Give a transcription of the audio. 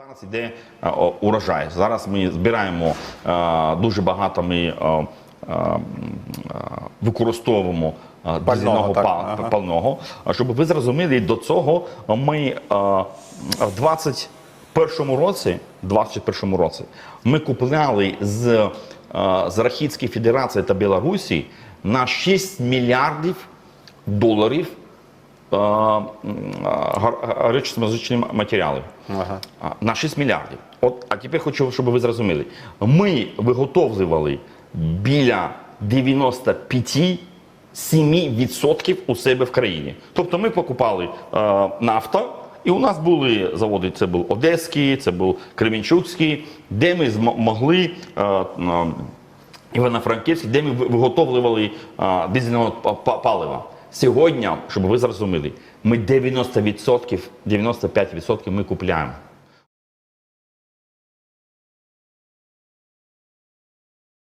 Зараз йде е, урожай. Зараз ми збираємо е, дуже багато. Ми е, використовуємо дизельного пального. А Щоб ви зрозуміли, до цього ми в 21 році, 21 році ми купляли з, з Рахійської Федерації та Білорусі на 6 мільярдів доларів е, м, е, матеріали. Ага. На 6 мільярдів. От, а тепер хочу, щоб ви зрозуміли. Ми виготовлювали біля 95-7% у себе в країні. Тобто ми покупали е, нафту, і у нас були заводи, це був Одеський, це був Кременчуцький, де ми змо- могли. Е, е, Івано-Франківський, де ми виготовлювали а, дизельного па- па- палива. Сьогодні, щоб ви зрозуміли, ми 90%, 95% ми купляємо.